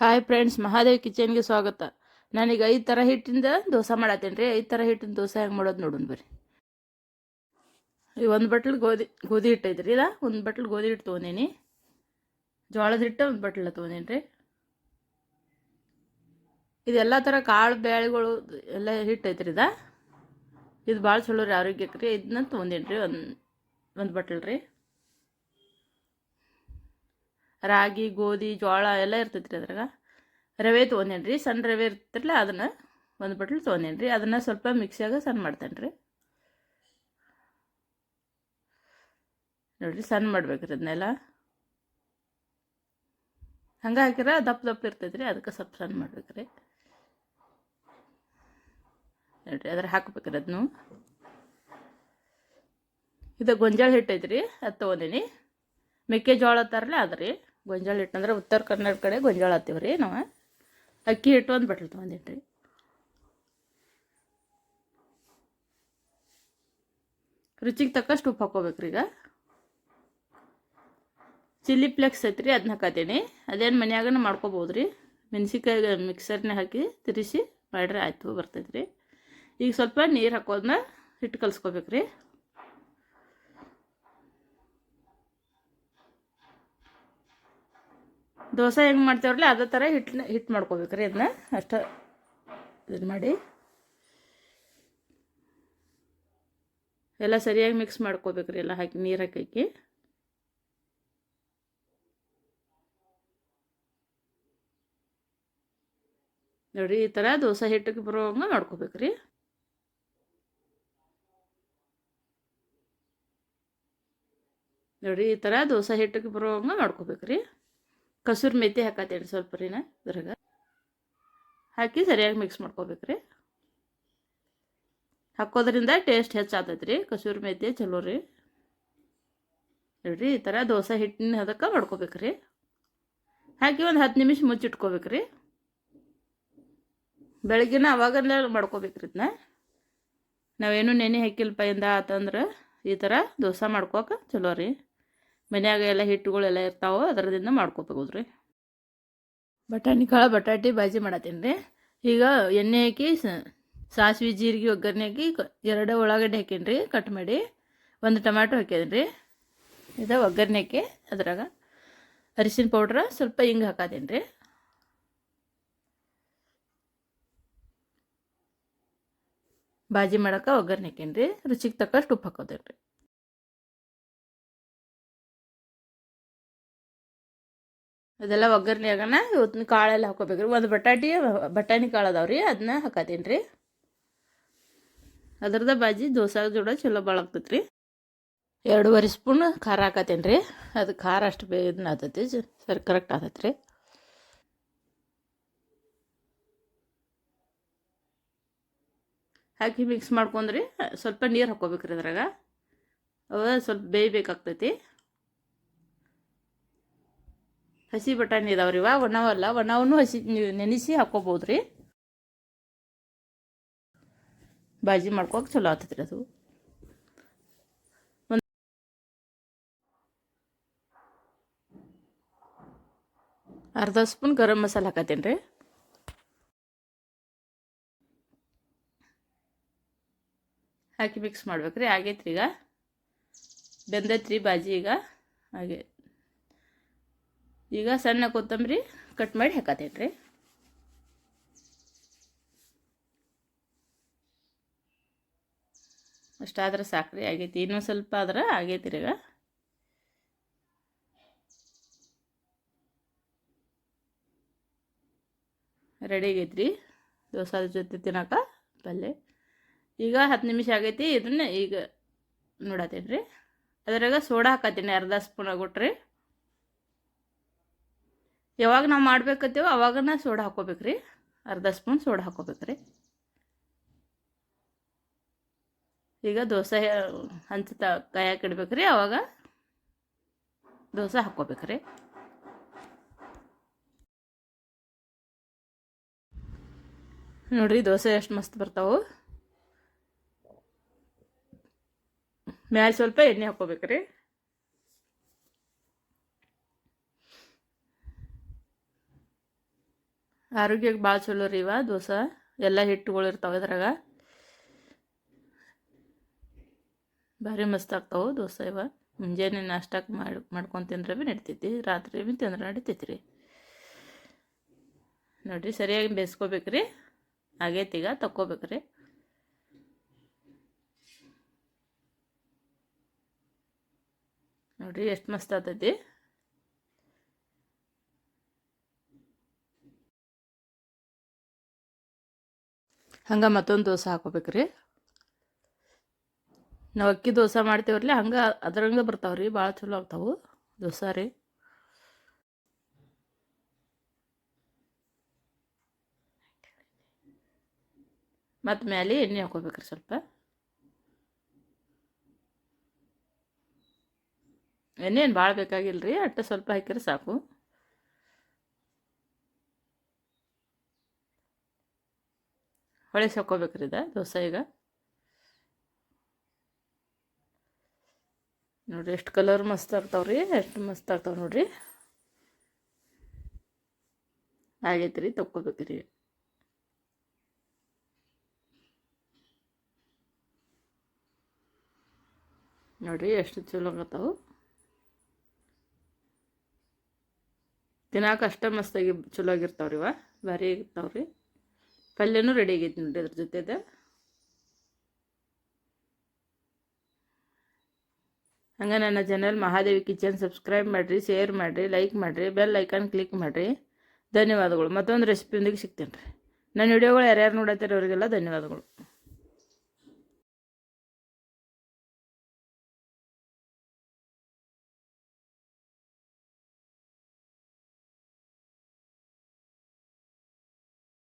Hi friends Mahadev ಕಿಚನ್ಗೆ ಸ್ವಾಗತ. ನಾನೀಗ ಐದು ಥರ ಹಿಟ್ಟಿಂದ ದೋಸೆ ಮಾಡತ್ತೇನೆ ರೀ. ಐದು ಥರ ಹಿಟ್ಟಿನ ದೋಸೆ ಹೆಂಗೆ ಮಾಡೋದು ನೋಡೋಣ ಬರ್ರಿ. ಈ ಒಂದು ಬಟ್ಲು ಗೋಧಿ ಗೋಧಿ ಹಿಟ್ಟು ಐತ್ರಿ ಇಲ್ಲ ಒಂದು ಬಟ್ಲು ಗೋಧಿ ಹಿಟ್ಟು ತೊಗೊಂಡೀನಿ. ಜೋಳದ ಹಿಟ್ಟು ಒಂದು ಬಟ್ಲ ತೊಗೊಂಡೀನಿ ರೀ. ಇದೆಲ್ಲ ಥರ ಕಾಳು ಬೇಳೆಗಳು ಎಲ್ಲ ಹಿಟ್ಟು ಐತ್ರಿ ಇದ. ಇದು ಭಾಳ ಚಲೋ ರೀ ಆರೋಗ್ಯಕ್ಕೆ ರೀ. ಇದನ್ನ ತೊಗೊಂಡೀನಿ ರೀ ಒಂದು ಒಂದು ಬಟ್ಲ್ ರೀ. ರಾಗಿ, ಗೋಧಿ, ಜೋಳ ಎಲ್ಲ ಇರ್ತೈತೆ ರೀ ಅದ್ರಾಗ. ರವೆ ತೊಗೊಂಡೇನ್ರಿ ರೀ ಸಣ್ಣ ರವೆ ಇರ್ತಿರಲ್ಲ ಅದನ್ನು ಒಂದು ಬಟ್ಲು ತೊಗೊಂಡೇನ್ರಿ. ರೀ ಅದನ್ನು ಸ್ವಲ್ಪ ಮಿಕ್ಸಿಯಾಗ ಸಣ್ಣ ಮಾಡ್ತೇನೆ ರೀ ನೋಡಿರಿ, ಸಣ್ಣ ಮಾಡ್ಬೇಕ್ರಿ ಅದನ್ನೆಲ್ಲ ಹಂಗೆ ಹಾಕಿರ ದಪ್ಪ ದಪ್ಪ ಇರ್ತೈತೆ ಅದಕ್ಕೆ ಸ್ವಲ್ಪ ಸಣ್ಣ ಮಾಡ್ಬೇಕ್ರಿ. ನೋಡಿರಿ ಅದ್ರ ಹಾಕ್ಬೇಕ್ರಿ ಅದನ್ನು ಇದು ಗೊಂಜಾಳ ಹಿಟ್ಟೈತೆ ರೀ ಅದು ತೊಗೊಂಡೀನಿ. ಮೆಕ್ಕೆಜೋಳ ತರಲೆ ಅದ್ರಿ. ಗೊಂಜಾಳ ಹಿಟ್ಟು ಅಂದ್ರೆ ಉತ್ತರ ಕನ್ನಡ ಕಡೆ ಗೊಂಜಾಳ ಹತ್ತೀವಿ ರೀ ನಾವು. ಅಕ್ಕಿ ಹಿಟ್ಟು ಒಂದು ಬಟ್ಲು ತೊಗೊಂಡಿಟ್ಟು ರೀ ರುಚಿಗೆ ತಕ್ಕಷ್ಟು ಉಪ್ಪು ಹಾಕೋಬೇಕ್ರಿ ಈಗ. ಚಿಲ್ಲಿ ಫ್ಲೆಕ್ಸ್ ಐತ್ರಿ ಅದನ್ನ ಹಾಕತ್ತೀನಿ ಅದೇನು ಮನೆಯಾಗನ ಮಾಡ್ಕೋಬೋದು ರೀ ಮೆಣಸಿನ್ಕಾಯಿ ಮಿಕ್ಸರ್ನೇ ಹಾಕಿ ತಿರುಗಿಸಿ ಮಾಡ್ರೆ ಆಯಿತು ಬರ್ತೈತೆ ರೀ ಈಗ ಸ್ವಲ್ಪ ನೀರು ಹಾಕೋದನ್ನ ಹಿಟ್ಟು ಕಲ್ಸ್ಕೊಬೇಕ್ರಿ. ದೋಸೆ ಹೆಂಗೆ ಮಾಡ್ತೇವ್ರಲ್ಲ ಅದೇ ಥರ ಹಿಟ್ಟನ್ನ ಹಿಟ್ಟು ಮಾಡ್ಕೋಬೇಕ್ರಿ ಅದನ್ನ ಅಷ್ಟು ಇದು ಮಾಡಿ. ಎಲ್ಲ ಸರಿಯಾಗಿ ಮಿಕ್ಸ್ ಮಾಡ್ಕೋಬೇಕು ರೀ ಎಲ್ಲ ಹಾಕಿ, ನೀರು ಹಾಕಿ. ನೋಡಿ, ಈ ಥರ ದೋಸೆ ಹಿಟ್ಟಿಗೆ ಬರೋವಂಗೆ ಮಾಡ್ಕೋಬೇಕು ರೀ ನೋಡಿ, ಈ ಥರ ದೋಸೆ ಹಿಟ್ಟಿಗೆ ಬರೋಂಗೆ ಮಾಡ್ಕೋಬೇಕ್ರಿ. ಕಸೂರಿ ಮೆತ್ತಿ ಹಾಕತ್ತೇಳಿ ಸ್ವಲ್ಪ ರೀನ ಇದ್ರಾಗ. ಹಾಕಿ ಸರಿಯಾಗಿ ಮಿಕ್ಸ್ ಮಾಡ್ಕೋಬೇಕ್ರಿ ಹಾಕೋದ್ರಿಂದ ಟೇಸ್ಟ್ ಹೆಚ್ಚಾತೈತೆ ರೀ, ಕಸೂರಿ ಮೆತ್ತಿ ಚಲೋ ರೀ. ನೋಡ್ರಿ ಈ ಥರ ದೋಸೆ ಹಿಟ್ಟಿನ ಅದಕ್ಕೆ ಮಾಡ್ಕೋಬೇಕ್ರಿ ಹಾಕಿ ಒಂದು ಹತ್ತು ನಿಮಿಷ ಮುಚ್ಚಿಟ್ಕೋಬೇಕ್ರಿ ಅವಾಗಂದ ಮಾಡ್ಕೋಬೇಕು ರೀ ಇದನ್ನ ನಾವೇನು ನೆನೆ ಹಾಕಿಲ್ಪ ಇಂದ ಆತಂದ್ರೆ ಈ ಥರ ದೋಸೆ ಮಾಡ್ಕೋಕೆ ಚಲೋ ರೀ. ಮನ್ಯಾಗ ಎಲ್ಲ ಹಿಟ್ಟುಗಳೆಲ್ಲ ಇರ್ತಾವೆ ಅದರದಿಂದ ಮಾಡ್ಕೋಬೇಕು ರೀ ಬಟಾಣಿ ಕಾಳು, ಬಟಾಟಿ ಬಾಜಿ ಮಾಡತ್ತೀನಿ ರೀ ಈಗ ಎಣ್ಣೆ ಹಾಕಿ ಸಾಸಿವೆ, ಜೀರಿಗೆ, ಒಗ್ಗರಣೆ ಹಾಕಿ ಎರಡು ಉಳ್ಳಾಗಡ್ಡೆ ಹಾಕೀನಿ ರೀ ಕಟ್ ಮಾಡಿ. ಒಂದು ಟೊಮ್ಯಾಟೊ ರೀ ಇದು ಒಗ್ಗರಣೆ ಹಾಕಿ ಅದ್ರಾಗ ಅರಿಶಿನ ಪೌಡ್ರ ಸ್ವಲ್ಪ ಹಿಂಗೆ ಹಾಕತ್ತೀನಿ ರೀ ಬಾಜಿ ಮಾಡೋಕೆ ಒಗ್ಗರಣೆ ಹಾಕೀನಿ ರೀ ರುಚಿಗೆ ತಕ್ಕಷ್ಟು ಉಪ್ಪು ಹಾಕೋತೀನಿ ರೀ ಅದೆಲ್ಲ ಒಗ್ಗರಣೆ ಆಗೋಣ. ಇವತ್ತಿನ ಕಾಳೆಲ್ಲ ಹಾಕೋಬೇಕು ರೀ ಒಂದು ಬಟಾಟಿ ಬಟಾಣಿ ಕಾಳು ಅದಾವೆ ರೀ ಅದನ್ನ ಹಾಕತ್ತೀನಿ ರೀ ಅದ್ರದ ಬಾಜಿ ದೋಸೆ ಜೋಡ ಚಲೋ ಭಾಳ ಆಗ್ತೈತೆ ರೀ ಎರಡೂವರೆ ಸ್ಪೂನ್ ಖಾರ ಹಾಕತ್ತೀನಿ ರೀ ಅದು ಖಾರ ಅಷ್ಟು ಇದನ್ನ ಆತೈತಿ. ಸರಿ ಕರೆಕ್ಟ್ ಆತೈತೆ ರೀ ಹಾಕಿ ಮಿಕ್ಸ್ ಮಾಡ್ಕೊಂಡ್ರಿ. ಸ್ವಲ್ಪ ನೀರು ಹಾಕೋಬೇಕ್ರಿ ಅದ್ರಾಗ. ಅವ ಸ್ವಲ್ಪ ಬೇಯಬೇಕಾಗ್ತೈತಿ ಹಸಿ ಬಟಾಣಿ ಇದಾವ್ರಿ ಇವ. ಒಣವಲ್ಲ ಒಣವನ್ನು ಹಸಿ ನೆನೆಸಿ ಹಾಕೋಬೋದು ರೀ. ಬಾಜಿ ಮಾಡ್ಕೋಕೆ ಚಲೋ ಆತದ್ರಿ ಅದು. ಅರ್ಧ ಸ್ಪೂನ್ ಗರಂ ಮಸಾಲ ಹಾಕತ್ತೀನಿ ರೀ. ಹಾಕಿ ಮಿಕ್ಸ್ ಮಾಡ್ಬೇಕ್ರಿ ಆಗೈತ್ರಿ ಈಗ ಬೆಂದೈತ್ರಿ ಬಾಜಿ ಈಗ. ಹಾಗೆ. ಈಗ ಸಣ್ಣ ಕೊತ್ತಂಬರಿ ಕಟ್ ಮಾಡಿ ಹಾಕತೈತೆ ರೀ. ಅಷ್ಟಾದ್ರೆ ಸಾಕ್ರಿ, ಆಗೈತಿ. ಇನ್ನೂ ಸ್ವಲ್ಪ ಆದ್ರೆ ಆಗೈತಿ ರೀ ಈಗ. ರೆಡಿ ಆಗೈತ್ರಿ. ದೋಸೆ ಜೊತೆ ತಿನ್ನಕ ಪಲ್ಯ ಈಗ ಹತ್ತು ನಿಮಿಷ ಆಗೈತಿ, ಇದನ್ನ ಈಗ ನೋಡತ್ತೇನ್ರಿ ಅದ್ರಾಗ ಸೋಡಾ ಹಾಕತ್ತೀನಿ ಅರ್ಧ ಸ್ಪೂನ್ ಆಗ್ಬಿಟ್ರಿ ಯಾವಾಗ ನಾವು ಮಾಡ್ಬೇಕತ್ತೀವೋ ಅವಾಗನ ಸೋಡಾ ಹಾಕೋಬೇಕ್ರಿ. ಅರ್ಧ ಸ್ಪೂನ್ ಸೋಡಾ ಹಾಕೋಬೇಕ್ರಿ. ಈಗ ದೋಸೆ, ಹಂಚ ತ ಕಾಯಕ್ಕೆ ಇಡ್ಬೇಕ್ರಿ ಅವಾಗ ದೋಸೆ ಹಾಕ್ಕೋಬೇಕ್ರಿ ನೋಡ್ರಿ ದೋಸೆ ಎಷ್ಟು ಮಸ್ತ್ ಬರ್ತಾವು. ಮ್ಯಾಲೆ ಸ್ವಲ್ಪ ಎಣ್ಣೆ ಹಾಕ್ಕೋಬೇಕ್ರಿ ಆರೋಗ್ಯಕ್ಕೆ ಭಾಳ ಚಲೋ ರೀ ಇವ ದೋಸೆ. ಎಲ್ಲ ಹಿಟ್ಟುಗಳು ಇರ್ತಾವೆ ಇದ್ರಾಗ. ಭಾರಿ ಮಸ್ತ್ ಆಗ್ತಾವೆ ದೋಸೆ ಇವ. ಮುಂಜಾನೆ ನಾಷ್ಟಕ್ಕೆ ಮಾಡಿ, ಮಾಡ್ಕೊಂಡು ತಿಂದ್ರೆ ಭೀ ನಡಿತೈತಿ. ರಾತ್ರಿ ಭೀ ತಿಂದ್ರೆ ನಡಿತೈತಿ ರೀ. ನೋಡಿರಿ ಸರಿಯಾಗಿ ಬೇಯಿಸ್ಕೋಬೇಕ್ರಿ ಆಗೈತೀಗ ತಕ್ಕೋಬೇಕು ರೀ. ನೋಡಿರಿ ಎಷ್ಟು ಮಸ್ತ್ ಆಗ್ತೈತಿ. ಹಂಗೆ ಮತ್ತೊಂದು ದೋಸೆ ಹಾಕೋಬೇಕ್ರಿ. ನಾವು ಅಕ್ಕಿ ದೋಸೆ ಮಾಡ್ತೇವ್ರಲ್ಲ, ಹಂಗೆ ಅದ್ರಂಗೆ ಬರ್ತಾವ್ರಿ ಭಾಳ ಚಲೋ ಆಗ್ತಾವೆ ದೋಸೆ ರೀ. ಮತ್ತು ಮೇಲೆ ಎಣ್ಣೆ ಹಾಕೋಬೇಕ್ರಿ ಸ್ವಲ್ಪ. ಎಣ್ಣೆ ಏನು ಭಾಳ ಬೇಕಾಗಿಲ್ಲ ರೀ ಅಟ್ಟ ಸ್ವಲ್ಪ ಹಾಕಿದ್ರೆ ಸಾಕು. ಹೊಳೆ ರೀ ಇದು ದೋಸೆ ಈಗ ನೋಡಿರಿ, ಎಷ್ಟು ಕಲರ್ ಮಸ್ತ್ ಆಗ್ತಾವ್ರಿ, ಎಷ್ಟು ಮಸ್ತ್ ಆಗ್ತಾವ ನೋಡ್ರಿ. ಆಗೈತೆ ರೀ ತಕ್ಕೋಬೇಕ್ರಿ. ನೋಡಿರಿ, ಎಷ್ಟು ಚಲೋ ಆಗತ್ತಾವು. ತಿನ್ನಾಕ ಅಷ್ಟೇ ಮಸ್ತಾಗಿ ಚಲೋ ಆಗಿರ್ತಾವ್ರಿ ಇವ, ಭಾರಿ ಆಗಿರ್ತಾವ್ರಿ. ಪಲ್ಯನೂ ರೆಡಿ ಆಗೈತೆ ನೋಡಿ ಅದ್ರ ಜೊತೆದ ಹಂಗೆ ನನ್ನ ಚಾನಲ್ ಮಹಾದೇವಿ ಕಿಚನ್ ಸಬ್ಸ್ಕ್ರೈಬ್ ಮಾಡಿರಿ ಶೇರ್ ಮಾಡಿರಿ ಲೈಕ್ ಮಾಡಿರಿ ಬೆಲ್ ಐಕಾನ್ ಕ್ಲಿಕ್ ಮಾಡಿರಿ. ಧನ್ಯವಾದಗಳು. ಮತ್ತೊಂದು ರೆಸಿಪಿಯೊಂದಿಗೆ ಸಿಗ್ತೇನೆ ರೀ ನನ್ನ ವಿಡಿಯೋಗಳು ಯಾರ್ಯಾರು ನೋಡತ್ತಾರೆ ಅವರಿಗೆಲ್ಲ ಧನ್ಯವಾದಗಳು.